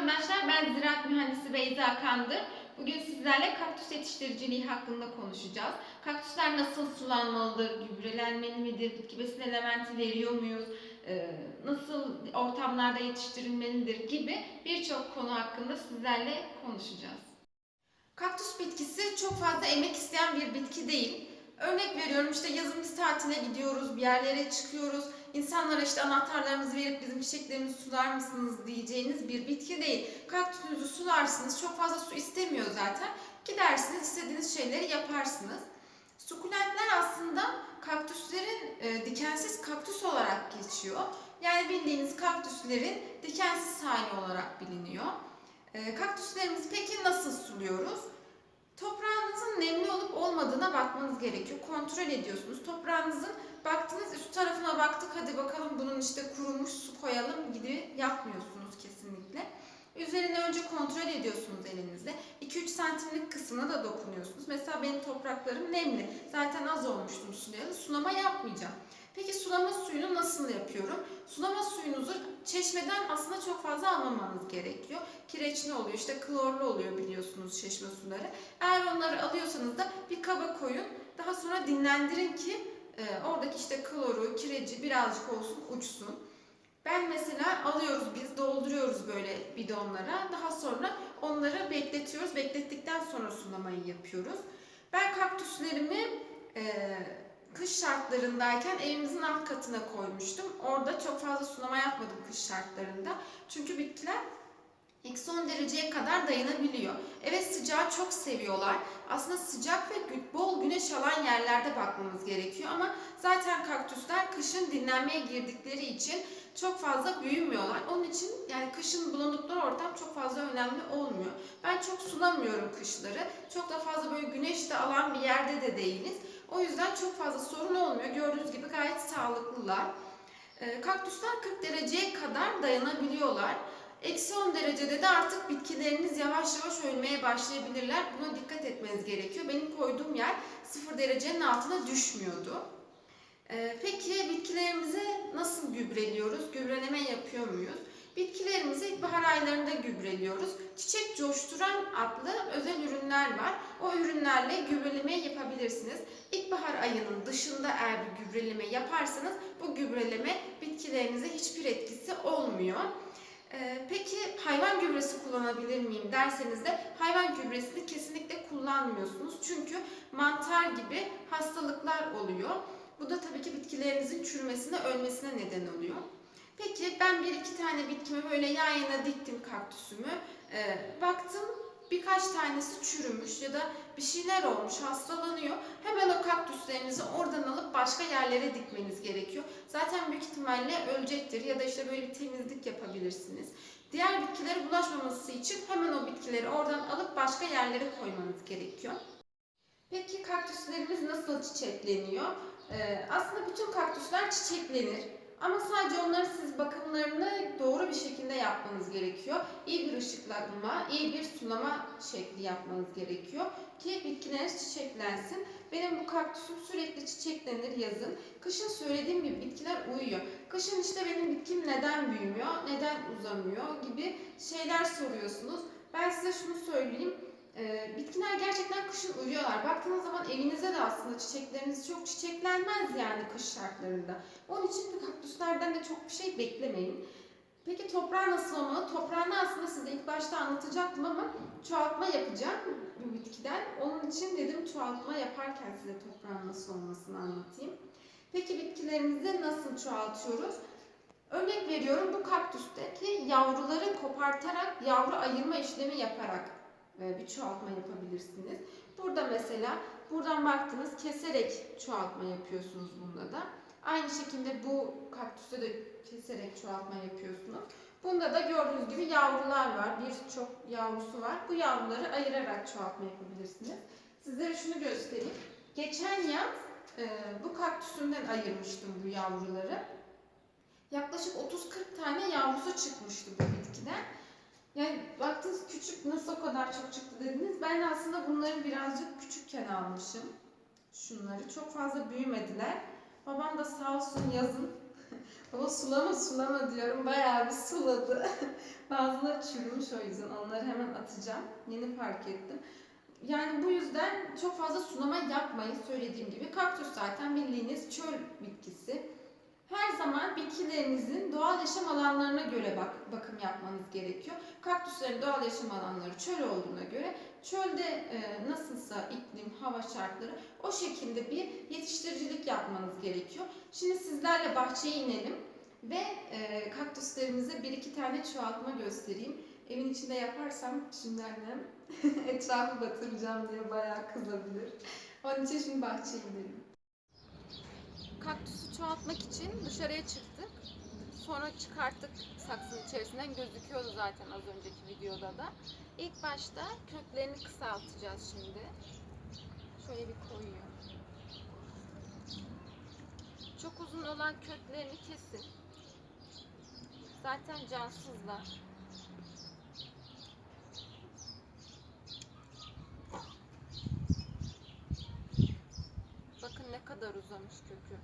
arkadaşlar, ben ziraat mühendisi Beyza Kandır. Bugün sizlerle kaktüs yetiştiriciliği hakkında konuşacağız. Kaktüsler nasıl sulanmalıdır, gübrelenmeli midir, bitki besin elementi veriyor muyuz, Ee, nasıl ortamlarda yetiştirilmelidir gibi birçok konu hakkında sizlerle konuşacağız. Kaktüs bitkisi çok fazla emek isteyen bir bitki değil. Örnek veriyorum işte yazın biz tatile gidiyoruz, bir yerlere çıkıyoruz. İnsanlara işte anahtarlarımızı verip bizim çiçeklerimizi sular mısınız diyeceğiniz bir bitki değil. Kaktüsünüzü sularsınız, çok fazla su istemiyor zaten. Gidersiniz, istediğiniz şeyleri yaparsınız. Sukulentler aslında kaktüslerin e, dikensiz kaktüs olarak geçiyor. Yani bildiğiniz kaktüslerin dikensiz hali olarak biliniyor. E, kaktüslerimizi peki nasıl suluyoruz? Toprağınızın nemli olup olmadığına bakmanız gerekiyor. Kontrol ediyorsunuz. Toprağınızın baktınız üst tarafına baktık hadi bakalım bunun işte kurumuş su koyalım gibi yapmıyorsunuz kesinlikle. Üzerine önce kontrol ediyorsunuz elinizle. 2-3 santimlik kısmına da dokunuyorsunuz. Mesela benim topraklarım nemli. Zaten az olmuştum sulayalı. Sulama yapmayacağım. Peki sulama suyunu nasıl yapıyorum? Sulama suyunuzu çeşmeden aslında çok fazla almamanız gerekiyor. Kireçli oluyor, işte klorlu oluyor biliyorsunuz çeşme suları. Eğer onları alıyorsanız da bir kaba koyun. Daha sonra dinlendirin ki e, oradaki işte kloru, kireci birazcık olsun uçsun. Ben mesela alıyoruz biz, dolduruyoruz böyle bidonlara. Daha sonra onları bekletiyoruz. Beklettikten sonra sulamayı yapıyoruz. Ben kaktüslerimi e, kış şartlarındayken evimizin alt katına koymuştum. Orada çok fazla sulama yapmadım kış şartlarında. Çünkü bitkiler eksi 10 dereceye kadar dayanabiliyor. Evet sıcağı çok seviyorlar. Aslında sıcak ve bol güneş alan yerlerde bakmamız gerekiyor ama zaten kaktüsler kışın dinlenmeye girdikleri için çok fazla büyümüyorlar. Onun için yani kışın bulundukları ortam çok fazla önemli olmuyor. Ben çok sulamıyorum kışları. Çok da fazla böyle güneş de alan bir yerde de değiliz. O yüzden çok fazla sorun olmuyor. Gördüğünüz gibi gayet sağlıklılar. Ee, Kaktüsler 40 dereceye kadar dayanabiliyorlar. Eksi 10 derecede de artık bitkileriniz yavaş yavaş ölmeye başlayabilirler. Buna dikkat etmeniz gerekiyor. Benim koyduğum yer 0 derecenin altına düşmüyordu. Ee, Peki bitkilerimizi nasıl gübreliyoruz? Gübreleme yapıyor muyuz? Bitkilerimizi ilkbahar aylarında gübreliyoruz. Çiçek coşturan adlı özel ürünler var. O ürünlerle gübreleme yapabilirsiniz. İlkbahar ayının dışında eğer bir gübreleme yaparsanız bu gübreleme bitkilerinize hiçbir etkisi olmuyor. Ee, Peki hayvan gübresi kullanabilir miyim derseniz de hayvan gübresini kesinlikle kullanmıyorsunuz. Çünkü mantar gibi hastalıklar oluyor. Bu da tabii ki bitkilerinizin çürümesine, ölmesine neden oluyor. Peki ben bir iki tane bitkimi böyle yan yana diktim kaktüsümü. Ee, baktım birkaç tanesi çürümüş ya da bir şeyler olmuş, hastalanıyor. Hemen o kaktüslerinizi oradan alıp başka yerlere dikmeniz gerekiyor. Zaten büyük ihtimalle ölecektir ya da işte böyle bir temizlik yapabilirsiniz. Diğer bitkilere bulaşmaması için hemen o bitkileri oradan alıp başka yerlere koymanız gerekiyor. Peki kaktüslerimiz nasıl çiçekleniyor? Ee, aslında bütün kaktüsler çiçeklenir. Ama sadece onların siz bakımlarını doğru bir şekilde yapmanız gerekiyor. İyi bir ışıklanma, iyi bir sulama şekli yapmanız gerekiyor ki bitkileriniz çiçeklensin. Benim bu kaktüsüm sürekli çiçeklenir yazın. Kışın söylediğim gibi bitkiler uyuyor. Kışın işte benim bitkim neden büyümüyor, neden uzamıyor gibi şeyler soruyorsunuz. Ben size şunu söyleyeyim. Ee, bitkiler gerçekten kışın uyuyorlar. Baktığınız zaman evinizde de aslında çiçekleriniz çok çiçeklenmez yani kış şartlarında. Onun için de kaktüslerden de çok bir şey beklemeyin. Peki toprağı nasıl olmalı? Toprağını aslında size ilk başta anlatacaktım ama çoğaltma yapacağım bu bitkiden. Onun için dedim çoğaltma yaparken size toprağın nasıl olmasını anlatayım. Peki bitkilerimizi nasıl çoğaltıyoruz? Örnek veriyorum bu kaktüsteki yavruları kopartarak yavru ayırma işlemi yaparak e, bir çoğaltma yapabilirsiniz. Burada mesela buradan baktınız keserek çoğaltma yapıyorsunuz bunda da. Aynı şekilde bu kaktüste de keserek çoğaltma yapıyorsunuz. Bunda da gördüğünüz gibi yavrular var. Birçok yavrusu var. Bu yavruları ayırarak çoğaltma yapabilirsiniz. Sizlere şunu göstereyim. Geçen yaz e, bu kaktüsümden ayırmıştım bu yavruları. Yaklaşık 30-40 tane yavrusu çıkmıştı bu bitkiden. Yani baktınız küçük nasıl o kadar çok çıktı dediniz. Ben aslında bunları birazcık küçükken almışım. Şunları çok fazla büyümediler. Babam da sağ olsun yazın O sulama sulama diyorum. Bayağı bir suladı. Bazıları çürümüş o yüzden. Onları hemen atacağım. Yeni fark ettim. Yani bu yüzden çok fazla sulama yapmayın söylediğim gibi. Kaktüs zaten bildiğiniz çöl bitkisi. Her zaman bitkilerinizin doğal yaşam alanlarına göre bak, bakım yapmanız gerekiyor. Kaktüslerin doğal yaşam alanları çöl olduğuna göre çölde e, nasılsa iklim, hava şartları o şekilde bir yetiştiricilik yapmanız gerekiyor. Şimdi sizlerle bahçeye inelim ve e, kaktüslerimize bir iki tane çoğaltma göstereyim. Evin içinde yaparsam şimdi annem etrafı batıracağım diye bayağı kızabilir. Onun için şimdi bahçeye inelim. Kaktüsü çoğaltmak için dışarıya çıktık. Sonra çıkarttık saksının içerisinden gözüküyordu zaten az önceki videoda da. İlk başta köklerini kısaltacağız şimdi. Şöyle bir koyuyor. Çok uzun olan köklerini kesin. Zaten cansızlar. Bakın ne uzamış kökü.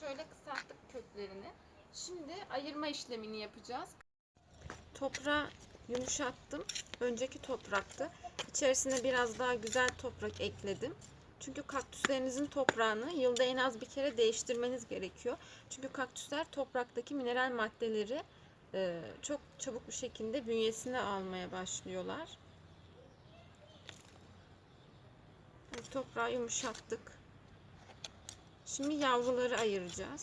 Şöyle kısalttık köklerini. Şimdi ayırma işlemini yapacağız. Toprağı yumuşattım. Önceki topraktı. İçerisine biraz daha güzel toprak ekledim. Çünkü kaktüslerinizin toprağını yılda en az bir kere değiştirmeniz gerekiyor. Çünkü kaktüsler topraktaki mineral maddeleri e, çok çabuk bir şekilde bünyesine almaya başlıyorlar. Evet, Toprağı yumuşattık. Şimdi yavruları ayıracağız.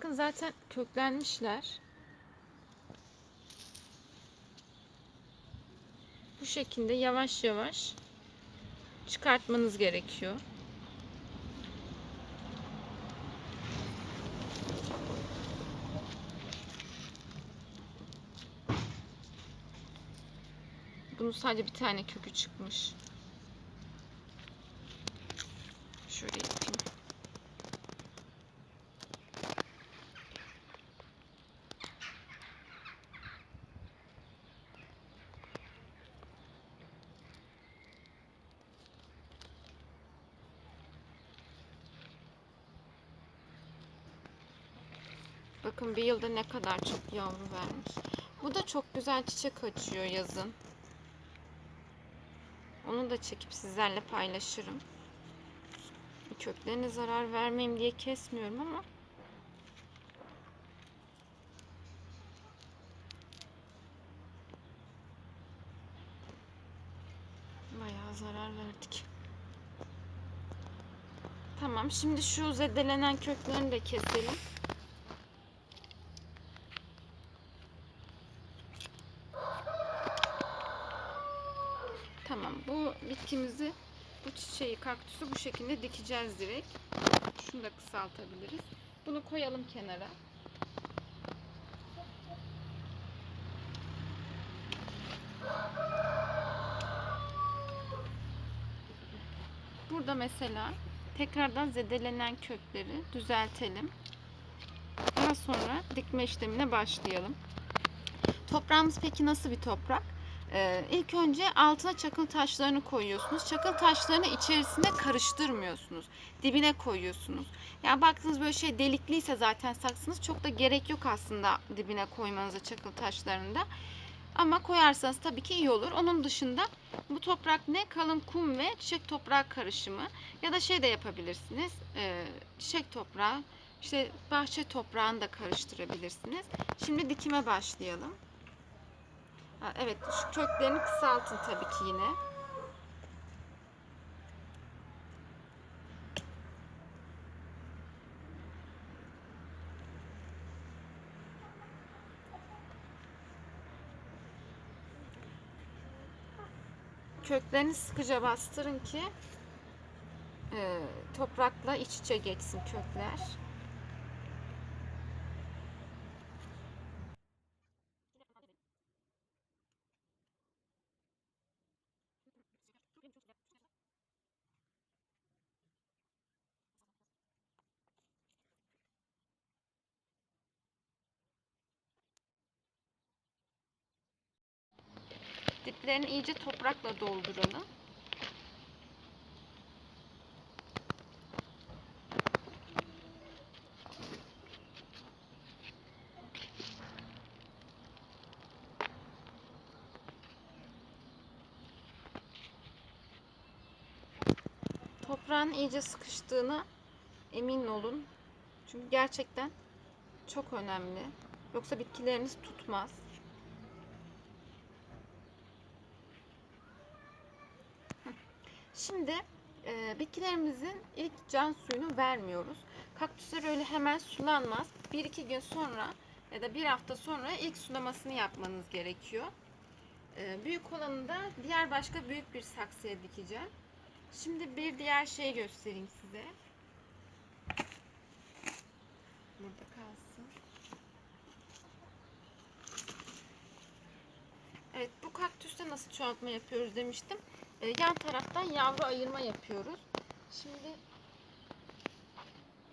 Bakın zaten köklenmişler. Bu şekilde yavaş yavaş çıkartmanız gerekiyor. Bunun sadece bir tane kökü çıkmış. Şöyle yapayım. Bakın bir yılda ne kadar çok yavru vermiş. Bu da çok güzel çiçek açıyor yazın. Onu da çekip sizlerle paylaşırım. Köklerine zarar vermeyeyim diye kesmiyorum ama bayağı zarar verdik. Tamam, şimdi şu zedelenen köklerini de keselim. Tamam, bu bitkimizi, çiçeği, kaktüsü bu şekilde dikeceğiz direkt. Şunu da kısaltabiliriz. Bunu koyalım kenara. Burada mesela tekrardan zedelenen kökleri düzeltelim. Daha sonra dikme işlemine başlayalım. Toprağımız peki nasıl bir toprak? Ee, ilk önce altına çakıl taşlarını koyuyorsunuz. Çakıl taşlarını içerisine karıştırmıyorsunuz. Dibine koyuyorsunuz. Yani baktığınız böyle şey delikliyse zaten saksınız çok da gerek yok aslında dibine koymanıza çakıl taşlarını da. Ama koyarsanız tabii ki iyi olur. Onun dışında bu toprak ne? Kalın kum ve çiçek toprağı karışımı. Ya da şey de yapabilirsiniz. Ee, çiçek toprağı, işte bahçe toprağını da karıştırabilirsiniz. Şimdi dikime başlayalım. Evet, şu köklerini kısaltın tabii ki yine. Köklerini sıkıca bastırın ki e, toprakla iç içe geçsin kökler. Diplerini iyice toprakla dolduralım. Toprağın iyice sıkıştığına emin olun. Çünkü gerçekten çok önemli. Yoksa bitkileriniz tutmaz. Şimdi e, bitkilerimizin ilk can suyunu vermiyoruz. Kaktüsler öyle hemen sulanmaz. Bir iki gün sonra ya da bir hafta sonra ilk sulamasını yapmanız gerekiyor. E, büyük olanı da diğer başka büyük bir saksıya dikeceğim. Şimdi bir diğer şey göstereyim size. Burada kalsın. Evet bu kaktüste nasıl çoğaltma yapıyoruz demiştim. Ee, yan taraftan yavru ayırma yapıyoruz. Şimdi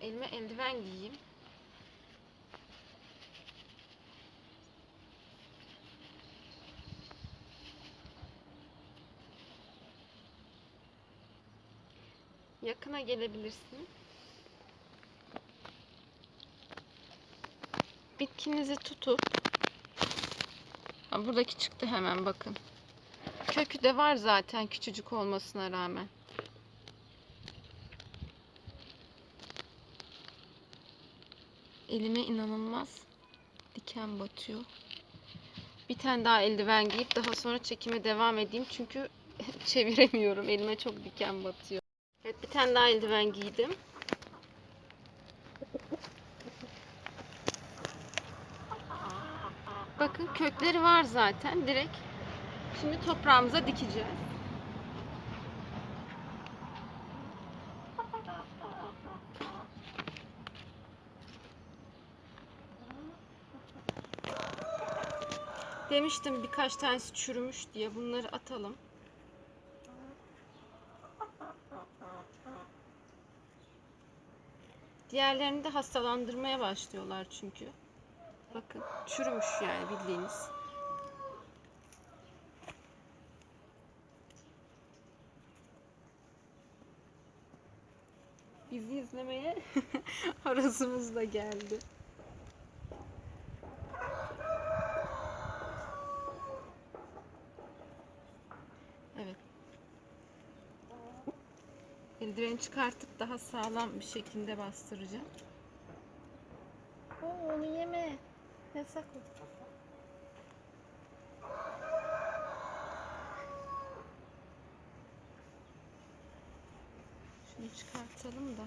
elime eldiven giyeyim. Yakına gelebilirsin. Bitkinizi tutup buradaki çıktı hemen bakın. Kökü de var zaten küçücük olmasına rağmen. Elime inanılmaz diken batıyor. Bir tane daha eldiven giyip daha sonra çekime devam edeyim çünkü çeviremiyorum. Elime çok diken batıyor. Evet bir tane daha eldiven giydim. Bakın kökleri var zaten. Direkt şimdi toprağımıza dikeceğiz. Demiştim birkaç tanesi çürümüş diye bunları atalım. Diğerlerini de hastalandırmaya başlıyorlar çünkü. Bakın çürümüş yani bildiğiniz. Bizi izlemeye horozumuz da geldi. Evet. Eldiveni çıkartıp daha sağlam bir şekilde bastıracağım. Oo, onu yeme. Yasak o. Şunu çıkartalım da.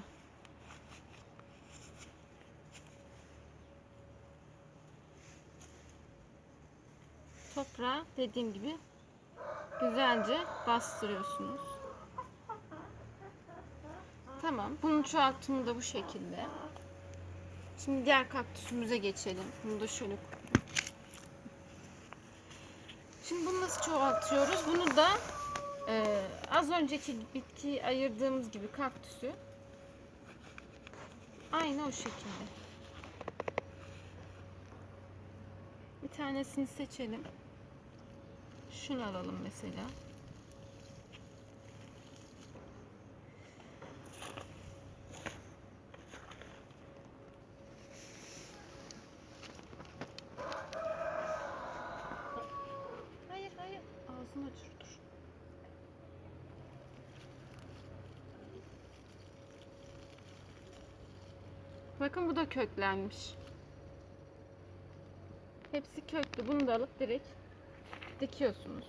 Toprağa dediğim gibi güzelce bastırıyorsunuz. Tamam. Bunun çoğaltımı da bu şekilde. Şimdi diğer kaktüsümüze geçelim. Bunu da şöyle koyayım. Şimdi bunu nasıl çoğaltıyoruz? Bunu da e, az önceki bitki ayırdığımız gibi kaktüsü aynı o şekilde. Bir tanesini seçelim. Şunu alalım mesela. Bakın bu da köklenmiş. Hepsi köklü. Bunu da alıp direkt dikiyorsunuz.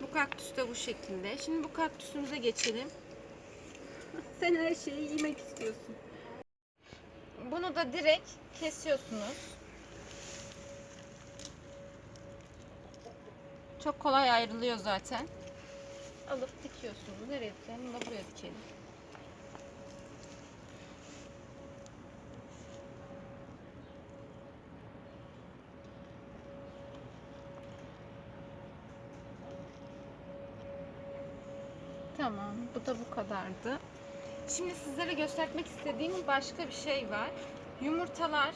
Bu kaktüs de bu şekilde. Şimdi bu kaktüsümüze geçelim. Sen her şeyi yemek istiyorsun. Bunu da direkt kesiyorsunuz. Çok kolay ayrılıyor zaten. Alıp dikiyorsunuz. Nereye dikelim? Bunu da buraya dikelim. Tamam, bu da bu kadardı. Şimdi sizlere göstermek istediğim başka bir şey var. Yumurtalar,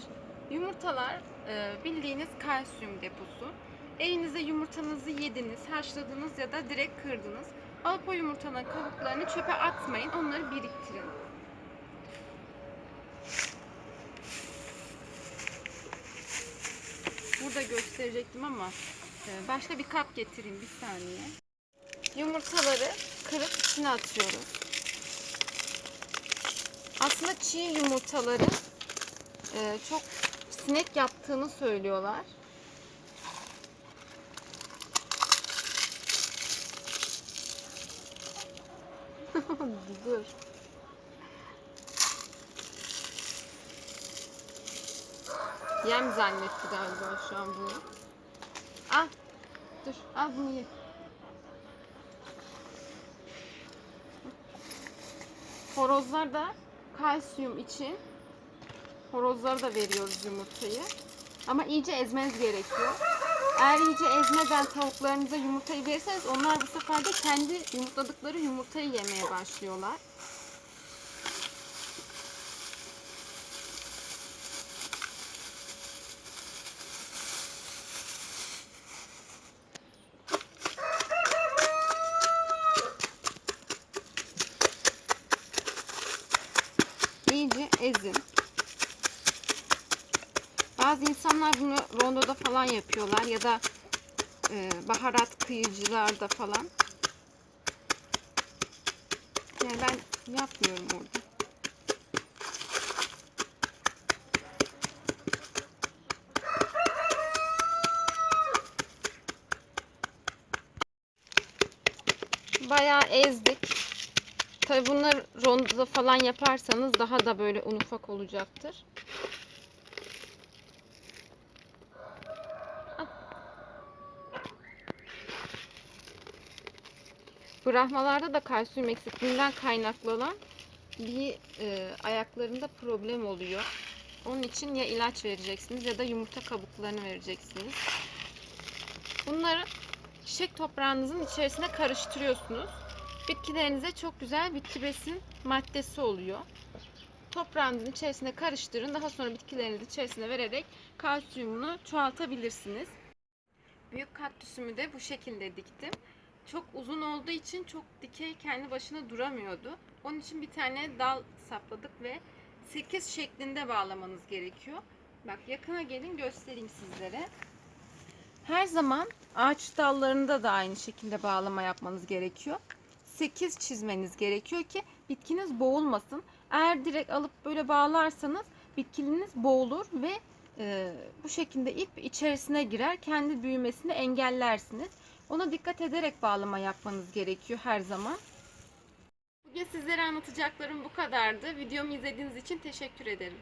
yumurtalar e, bildiğiniz kalsiyum deposu. Evinizde yumurtanızı yediniz, haşladınız ya da direkt kırdınız. Alıp o yumurtanın kabuklarını çöpe atmayın, onları biriktirin. Burada gösterecektim ama e, başka bir kap getireyim bir saniye. Yumurtaları kırıp içine atıyoruz. Aslında çiğ yumurtaları e, çok sinek yaptığını söylüyorlar. Dur. Yem zannetti galiba şu an bunu. Al. Dur. Al bunu ye. Horozlar da kalsiyum için horozlara da veriyoruz yumurtayı. Ama iyice ezmeniz gerekiyor. Eğer iyice ezmeden tavuklarınıza yumurtayı verirseniz onlar bu sefer de kendi yumurtladıkları yumurtayı yemeye başlıyorlar. İyice ezin. Bazı insanlar bunu rondoda falan yapıyorlar ya da e, baharat kıyıcılarda falan. Yani ben yapmıyorum orada. Bayağı ezdik. Tabi bunları rondoda falan yaparsanız daha da böyle un ufak olacaktır. Brahmalarda da kalsiyum eksikliğinden kaynaklı olan bir e, ayaklarında problem oluyor. Onun için ya ilaç vereceksiniz ya da yumurta kabuklarını vereceksiniz. Bunları çiçek toprağınızın içerisine karıştırıyorsunuz. Bitkilerinize çok güzel bitki besin maddesi oluyor. Toprağınızın içerisine karıştırın. Daha sonra bitkileriniz içerisine vererek kalsiyumunu çoğaltabilirsiniz. Büyük kaktüsümü de bu şekilde diktim. Çok uzun olduğu için çok dikey kendi başına duramıyordu. Onun için bir tane dal sapladık ve 8 şeklinde bağlamanız gerekiyor. Bak yakına gelin göstereyim sizlere. Her zaman ağaç dallarında da aynı şekilde bağlama yapmanız gerekiyor. 8 çizmeniz gerekiyor ki bitkiniz boğulmasın. Eğer direkt alıp böyle bağlarsanız bitkiniz boğulur ve e, bu şekilde ip içerisine girer. Kendi büyümesini engellersiniz. Ona dikkat ederek bağlama yapmanız gerekiyor her zaman. Bugün sizlere anlatacaklarım bu kadardı. Videomu izlediğiniz için teşekkür ederim.